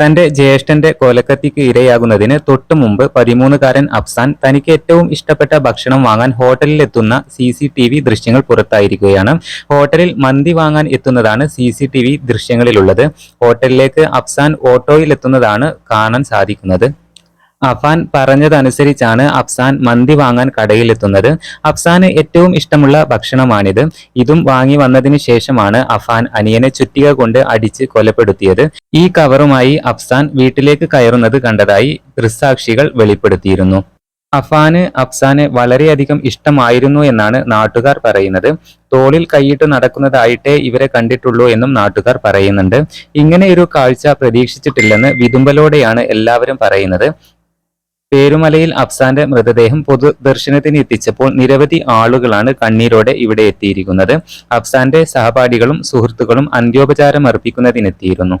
തന്റെ ജ്യേഷ്ഠന്റെ കൊലക്കത്തിക്ക് ഇരയാകുന്നതിന് തൊട്ടു മുമ്പ് പതിമൂന്നുകാരൻ അഫ്സാൻ തനിക്ക് ഏറ്റവും ഇഷ്ടപ്പെട്ട ഭക്ഷണം വാങ്ങാൻ ഹോട്ടലിലെത്തുന്ന സി സി ടി വി ദൃശ്യങ്ങൾ പുറത്തായിരിക്കുകയാണ്. ഹോട്ടലിൽ മന്തി വാങ്ങാൻ എത്തുന്നതാണ് സി സി ടി വി ദൃശ്യങ്ങളിലുള്ളത്. ഹോട്ടലിലേക്ക് അഫ്സാൻ ഓട്ടോയിലെത്തുന്നതാണ് കാണാൻ സാധിക്കുന്നത്. അഫാൻ പറഞ്ഞതനുസരിച്ചാണ് അഫ്സാൻ മന്തി വാങ്ങാൻ കടയിലെത്തുന്നത്. അഫ്സാന് ഏറ്റവും ഇഷ്ടമുള്ള ഭക്ഷണമാണിത്. ഇതും വാങ്ങി വന്നതിന് ശേഷമാണ് അഫാൻ അനിയനെ ചുറ്റിക കൊണ്ട് അടിച്ച് കൊലപ്പെടുത്തിയത്. ഈ കവറുമായി അഫ്സാൻ വീട്ടിലേക്ക് കയറുന്നത് കണ്ടതായി ദൃസാക്ഷികൾ വെളിപ്പെടുത്തിയിരുന്നു. അഫാന് അഫ്സാന് വളരെയധികം ഇഷ്ടമായിരുന്നു എന്നാണ് നാട്ടുകാർ പറയുന്നത്. തോളിൽ കൈയിട്ട് നടക്കുന്നതായിട്ടേ ഇവരെ കണ്ടിട്ടുള്ളൂ എന്നും നാട്ടുകാർ പറയുന്നുണ്ട്. ഇങ്ങനെയൊരു കാഴ്ച പ്രതീക്ഷിച്ചിട്ടില്ലെന്ന് വിതുമ്പലോടെയാണ് എല്ലാവരും പറയുന്നത്. പേരുമലയിൽ അഫ്സാന്റെ മൃതദേഹം പൊതുദർശനത്തിന് എത്തിച്ചപ്പോൾ നിരവധി ആളുകളാണ് കണ്ണീരോടെ ഇവിടെ എത്തിയിരിക്കുന്നത്. അഫ്സാന്റെ സഹപാഠികളും സുഹൃത്തുക്കളും അന്ത്യോപചാരം അർപ്പിക്കുന്നതിനെത്തിയിരുന്നു